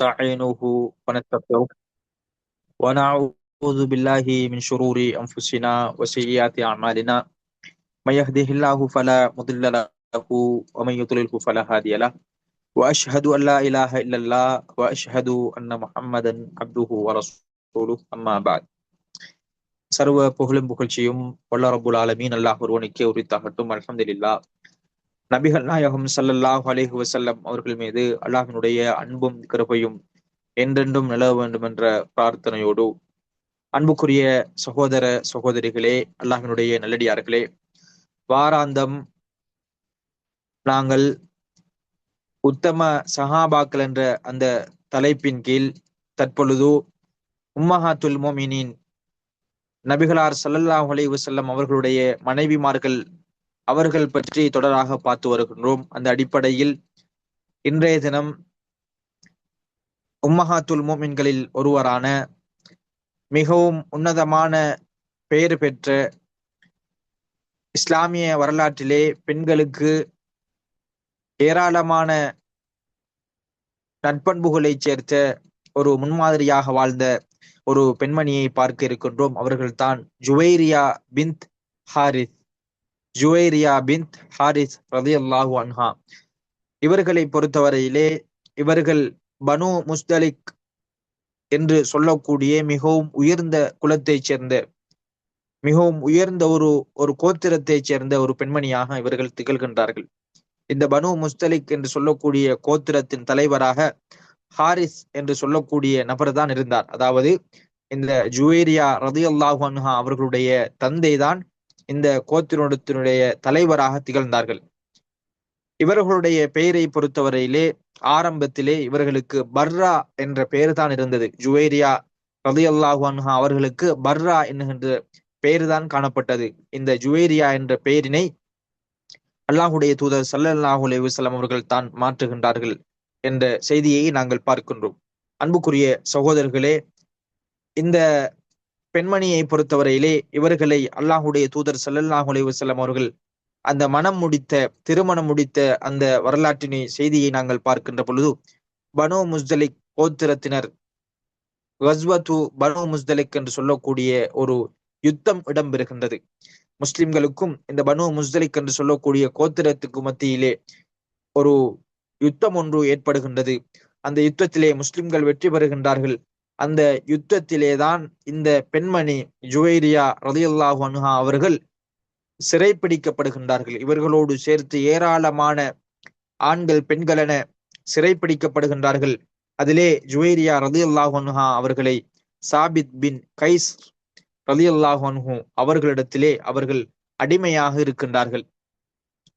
ونستعينه ونستغفره ونعوذ بالله من شرور أنفسنا وسيئات أعمالنا من يهده الله فلا مضل له ومن يضلله فلا هادي له وأشهد أن لا إله إلا الله وأشهد أن محمدا عبده ورسوله أما بعد சர்வ புகழும் புகழ்ச்சியும் வல்ல ரபுல் ஆலமீன் அல்லாஹ் ஒருவனுக்கே உரித்தாகட்டும் அல்ஹம்துலில்லாஹ் நபிகள் நாயகம் சல்லல்லாஹ் அலேஹு வசல்லம் அவர்கள் மீது அல்லாஹினுடைய அன்பும் கிருபையும் என்றென்றும் நிலவ வேண்டும் என்ற பிரார்த்தனையோடு அன்புக்குரிய சகோதர சகோதரிகளே அல்லாஹினுடைய நல்லடியார்களே வாராந்தம் நாங்கள் உத்தம சஹாபாக்கள் என்ற அந்த தலைப்பின் கீழ் தற்பொழுது உம்மஹாத்துல் மோமினின் நபிகளார் சல்லல்லாஹ் அலைஹி செல்லம் அவர்களுடைய மனைவிமார்கள் அவர்கள் பற்றி தொடராக பார்த்து வருகின்றோம். அந்த அடிப்படையில் இன்றைய தினம் உம்மஹாத்துல் மோமின்களில் ஒருவரான மிகவும் உன்னதமான பெயர் பெற்ற இஸ்லாமிய வரலாற்றிலே பெண்களுக்கு ஏராளமான நட்பண்புகளை சேர்த்த ஒரு முன்மாதிரியாக வாழ்ந்த ஒரு பெண்மணியை பார்க்க இருக்கின்றோம். அவர்கள்தான் Juwairiya bint Harith Juwairiya bint Haris ரதி அல்லாஹு அன்ஹா. இவர்களை பொறுத்தவரையிலே இவர்கள் பனு முஸ்தலிக் என்று சொல்லக்கூடிய மிகவும் உயர்ந்த குலத்தைச் சேர்ந்த மிகவும் உயர்ந்த ஒரு ஒரு கோத்திரத்தைச் சேர்ந்த ஒரு பெண்மணியாக இவர்கள் திகழ்கின்றார்கள். இந்த பனு முஸ்தலிக் என்று சொல்லக்கூடிய கோத்திரத்தின் தலைவராக ஹாரிஸ் என்று சொல்லக்கூடிய நபர் தான் இருந்தார். அதாவது இந்த ஜுவேரியா ரதி அல்லாஹு அன்ஹா அவர்களுடைய தந்தை தான் இந்த கோத்திரத்தினுடைய தலைவராக திகழ்ந்தார்கள். இவர்களுடைய பெயரை பொறுத்தவரையிலே ஆரம்பத்திலே இவர்களுக்கு பர்ரா என்ற பெயர் தான் இருந்தது. ஜுவேரியா ரதி அல்லாஹான்ஹா அவர்களுக்கு பர்ரா என்கின்ற பெயர் தான் காணப்பட்டது. இந்த ஜுவேரியா என்ற பெயரினை அல்லாஹுடைய தூதர் சல்லல்லாஹு அலைஹி அவர்கள் தான் மாற்றுகின்றார்கள் என்ற செய்தியை நாங்கள் பார்க்கின்றோம். அன்புக்குரிய சகோதரர்களே இந்த பெண்மணியை பொறுத்தவரையிலே இவர்களை அல்லாஹுடைய தூதர் சல்லல்லாஹு செல்லம் அவர்கள் அந்த மனம் முடித்த திருமணம் முடித்த அந்த வரலாற்றினை செய்தியை நாங்கள் பார்க்கின்ற பொழுது பனு முஸ்தலிக் கோத்திரத்தினர் கஸ்வத்து பனு முஸ்தலிக் என்று சொல்லக்கூடிய ஒரு யுத்தம் இடம்பெறுகின்றது. முஸ்லிம்களுக்கும் இந்த பனு முஸ்தலிக் என்று சொல்லக்கூடிய கோத்திரத்துக்கு மத்தியிலே ஒரு யுத்தம் ஒன்று ஏற்படுகின்றது. அந்த யுத்தத்திலே முஸ்லிம்கள் வெற்றி பெறுகின்றார்கள். அந்த யுத்தத்திலேதான் இந்த பெண்மணி ஜுவைரியா ரதியுல்லாஹு அனுஹா அவர்கள் சிறைப்பிடிக்கப்படுகின்றார்கள். இவர்களோடு சேர்த்து ஏராளமான ஆண்கள் பெண்கள் என சிறைப்பிடிக்கப்படுகின்றார்கள். அதிலே ஜுவைரியா ரதியுல்லாஹு அன்ஹா அவர்களை சாபித் பின் கைஸ் ரலியல்லாஹு அன்ஹு அவர்களிடத்திலே அவர்கள் அடிமையாக இருக்கின்றார்கள்.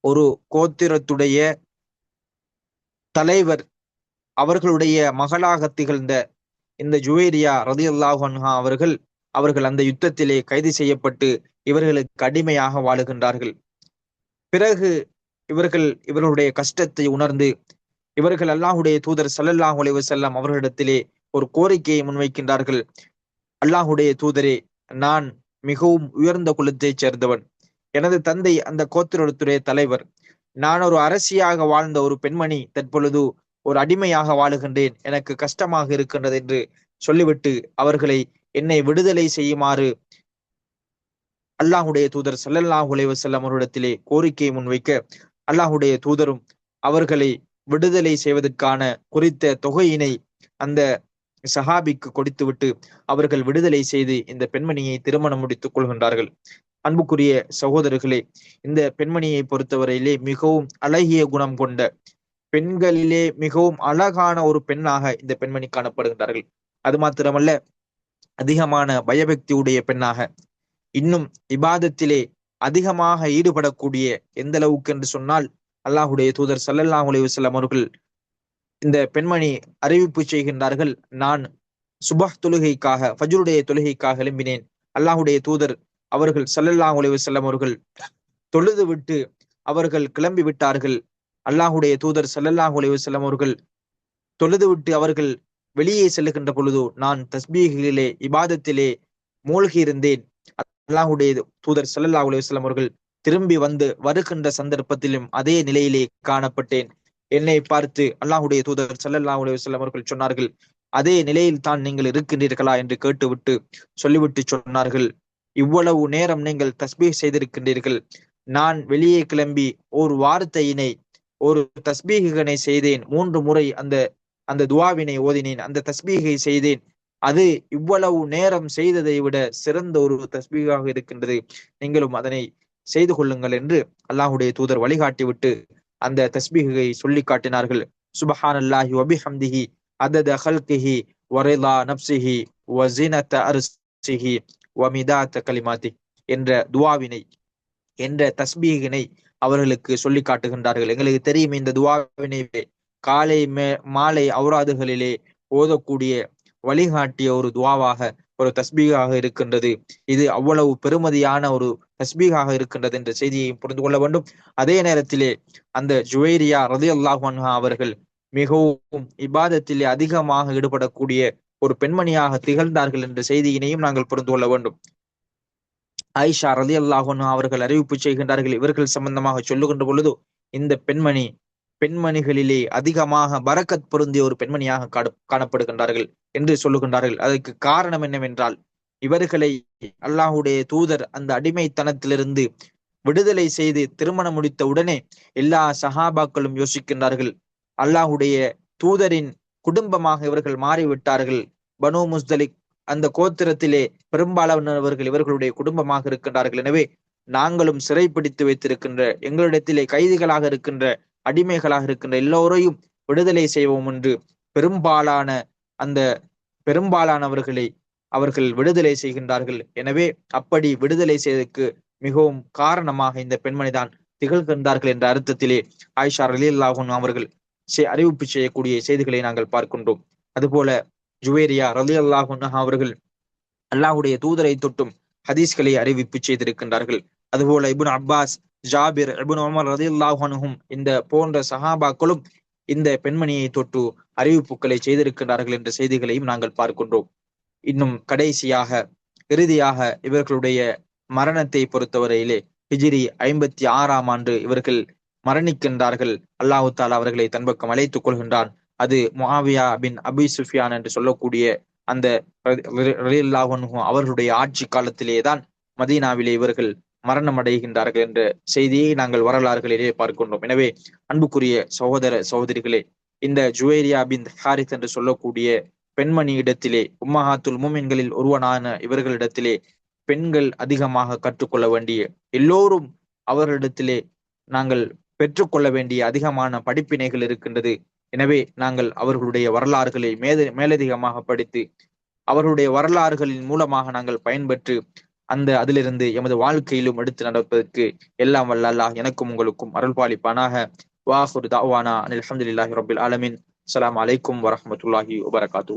ஒரு கோத்திரத்துடைய தலைவர் அவர்களுடைய மகளாக திகழ்ந்த இந்த ஜுவேரியா ரதி அல்லாஹன்ஹா அவர்கள் அவர்கள் அந்த யுத்தத்திலே கைது செய்யப்பட்டு இவர்களுக்கு அடிமையாக வாழுகின்றார்கள். பிறகு இவர்கள் இவர்களுடைய கஷ்டத்தை உணர்ந்து இவர்கள் அல்லாஹுடைய தூதர் சல்லல்லாஹ் உலைவு செல்லம் அவர்களிடத்திலே ஒரு கோரிக்கையை முன்வைக்கின்றார்கள். அல்லாஹுடைய தூதரே நான் மிகவும் உயர்ந்த குலத்தைச் சேர்ந்தவன். எனது தந்தை அந்த கோத்திரத்துடைய தலைவர். நான் ஒரு அரசியாக வாழ்ந்த ஒரு பெண்மணி. தற்பொழுது ஒரு அடிமையாக வாழுகின்றேன். எனக்கு கஷ்டமாக இருக்கின்றது என்று சொல்லிவிட்டு அவர்களை என்னை விடுதலை செய்யுமாறு அல்லாஹுடைய தூதர் சல்லல்லாஹு அலைஹி வஸல்லம் அவரிடத்திலே கோரிக்கையை முன்வைக்க அல்லாஹுடைய தூதரும் அவர்களை விடுதலை செய்வதற்கான குறித்த தொகையினை அந்த சஹாபிக்கு கொடுத்துவிட்டு அவர்கள் விடுதலை செய்து இந்த பெண்மணியை திருமணம் முடித்துக் கொள்கின்றார்கள். அன்புக்குரிய சகோதரர்களே இந்த பெண்மணியை பொறுத்தவரையிலே மிகவும் அழகிய குணம் கொண்ட பெண்களிலே மிகவும் அழகான ஒரு பெண்ணாக இந்த பெண்மணி காணப்படுகின்றார்கள். அது மாத்திரமல்ல அதிகமான பயபக்தியுடைய பெண்ணாக. இன்னும் இபாதத்திலே அதிகமாக ஈடுபடக்கூடிய எந்த அளவுக்கு என்று சொன்னால் அல்லாஹுடைய தூதர் சல்லல்லாஹு அலைஹி அவர்கள் இந்த பெண்மணி அறிவிப்பு செய்கின்றார்கள் நான் சுபஹ் தொழுகைக்காக ஃபஜ்ருடைய தொழுகைக்காக எழும்பினேன். அல்லாஹுடைய தூதர் அவர்கள் சல்லல்லாஹ் அலைஹி அவர்கள் தொழுது விட்டு அவர்கள் கிளம்பி விட்டார்கள் அல்லாஹுடைய தூதர் சல்லல்லாஹு அலைவசல்லம் அவர்கள் தொழுது விட்டு அவர்கள் வெளியே செல்லுகின்ற பொழுது நான் தஸ்பீகளிலே இபாதத்திலே மூழ்கி இருந்தேன். அல்லாஹுடைய தூதர் சல்லல்லாஹு அலைவசல்லம் அவர்கள் திரும்பி வந்து வருகின்ற சந்தர்ப்பத்திலும் அதே நிலையிலே காணப்பட்டேன். என்னை பார்த்து அல்லாஹுடைய தூதர் சல்லல்லாஹு அலைவசல்லம் அவர்கள் சொன்னார்கள் அதே நிலையில் தான் நீங்கள் இருக்கின்றீர்களா? என்று கேட்டுவிட்டு சொல்லிவிட்டு சொன்னார்கள் இவ்வளவு நேரம் நீங்கள் தஸ்பீ செய்திருக்கின்றீர்கள். நான் வெளியே கிளம்பி ஒரு வார்த்தையினை ஒரு தஸ்பீகனை செய்தேன். மூன்று முறை அந்த அந்த துவாவினை ஓதினேன். அந்த தஸ்பீகை செய்தேன். அது இவ்வளவு நேரம் செய்ததை விட சிறந்த ஒரு தஸ்பீகாக இருக்கின்றது. நீங்களும் அதனை செய்து கொள்ளுங்கள் என்று அல்லாஹுடைய தூதர் வழிகாட்டி விட்டு அந்த தஸ்பீகை சொல்லி காட்டினார்கள். சுபஹான் அல்லாஹி வபிஹம்திஹி அதத ஹல்கிஹி வரிலா நப்சிஹி வசினத அர்சிஹி வமிதாத்த கலிமாத்தி என்ற துவாவினை என்ற தஸ்பீகினை அவர்களுக்கு சொல்லி காட்டுகின்றார்கள். எங்களுக்கு தெரியும் இந்த துவாவினை காலை மே மாலை அவுராதுகளிலே ஓதக்கூடிய வழிகாட்டிய ஒரு துவாவாக ஒரு தஸ்பீகாக இருக்கின்றது. இது அவ்வளவு பெருமதியான ஒரு தஸ்பீகாக இருக்கின்றது என்ற செய்தியை புரிந்து கொள்ள வேண்டும். அதே நேரத்திலே அந்த ஜுவேரியா ரதி அல்லாஹா அவர்கள் மிகவும் இபாதத்திலே அதிகமாக ஈடுபடக்கூடிய ஒரு பெண்மணியாக திகழ்ந்தார்கள் என்ற செய்தியினையும் நாங்கள் புரிந்து கொள்ள வேண்டும். ஆயிஷா ரதி அல்லாஹன் அவர்கள் அறிவிப்பு செய்கின்றார்கள். இவர்கள் சம்பந்தமாக சொல்லுகின்ற பொழுது இந்த பெண்மணி பெண்மணிகளிலே அதிகமாக பரக்கத் பொருந்திய ஒரு பெண்மணியாக காணப்படுகின்றார்கள் என்று சொல்லுகின்றார்கள். அதற்கு காரணம் என்னவென்றால் இவர்களை அல்லாஹுடைய தூதர் அந்த அடிமைத்தனத்திலிருந்து விடுதலை செய்து திருமணம் முடித்த உடனே எல்லா சஹாபாக்களும் யோசிக்கின்றார்கள். அல்லாஹுடைய தூதரின் குடும்பமாக இவர்கள் மாறிவிட்டார்கள். பனு முஸ்தலிக் அந்த கோத்திரத்திலே பெரும்பாலானவர்கள் இவர்களுடைய குடும்பமாக இருக்கின்றார்கள். எனவே நாங்களும் சிறைப்பிடித்து வைத்திருக்கின்ற எங்களிடத்திலே கைதிகளாக இருக்கின்ற அடிமைகளாக இருக்கின்ற எல்லோரையும் விடுதலை செய்வோம் என்று பெரும்பாலான அந்த பெரும்பாலானவர்களை அவர்கள் விடுதலை செய்கின்றார்கள். எனவே அப்படி விடுதலை செய்வதற்கு மிகவும் காரணமாக இந்த பெண்மணிதான் திகழ்கின்றார்கள் என்ற அர்த்தத்திலே ஆயிஷா அலி அல்லாஹன் அவர்கள் அறிவிப்பு செய்யக்கூடிய செய்திகளை நாங்கள் பார்க்கின்றோம். அதுபோல ஜுவேரியா ரலி அல்லாஹன் அவர்கள் அல்லாஹுடைய தூதரை தொட்டும் ஹதீஸ்களை அறிவிப்பு செய்திருக்கின்றார்கள். அதுபோல Ibn Abbas Jabir Ibn Umar ரதி அல்லாஹனும் இந்த போன்ற சஹாபாக்களும் இந்த பெண்மணியை தொட்டு அறிவிப்புகளை செய்திருக்கின்றார்கள் என்ற செய்திகளையும் நாங்கள் பார்க்கின்றோம். இன்னும் கடைசியாக இறுதியாக இவர்களுடைய மரணத்தை பொறுத்தவரையிலே ஹிஜிரி ஐம்பத்தி ஆறாம் ஆண்டு இவர்கள் மரணிக்கின்றார்கள். அல்லாஹு தாலா அவர்களை தன்பக்கம் அழைத்துக் கொள்கின்றான். அது முஹாவியா பின் அபி சுஃபியான் என்று சொல்லக்கூடிய அந்த அவர்களுடைய ஆட்சி காலத்திலே தான் மதீனாவிலே இவர்கள் மரணம் அடைகின்றார்கள் என்ற செய்தியை நாங்கள் வரலாறுகளிலே பார்க்கின்றோம். எனவே அன்புக்குரிய சகோதர சகோதரிகளே இந்த ஜுவேரியா பின் ஹாரித் என்று சொல்லக்கூடிய பெண்மணி இடத்திலே உம்மஹாத்துல் மூமின்களில் ஒருவனான இவர்களிடத்திலே பெண்கள் அதிகமாக கற்றுக்கொள்ள வேண்டிய எல்லோரும் அவர்களிடத்திலே நாங்கள் பெற்றுக்கொள்ள வேண்டிய அதிகமான படிப்பினைகள் இருக்கின்றது. எனவே நாங்கள் அவர்களுடைய வரலாறுகளை மேத மேலதிகமாக படித்து அவர்களுடைய வரலாறுகளின் மூலமாக நாங்கள் பயன்பெற்று அந்த அதிலிருந்து எமது வாழ்க்கையிலும் எடுத்து நடப்பதற்கு எல்லாம் வல்ல அல்லாஹ் எனக்கும் உங்களுக்கும் அருள்பாலிப்பானாக. வாஹுர் தாவானா அனில் அஹமதுல்லாஹி ரபில் ஆலமின். அலாம் அலைக்கும் வரமத்துல்லாஹி வபரகாத்தூ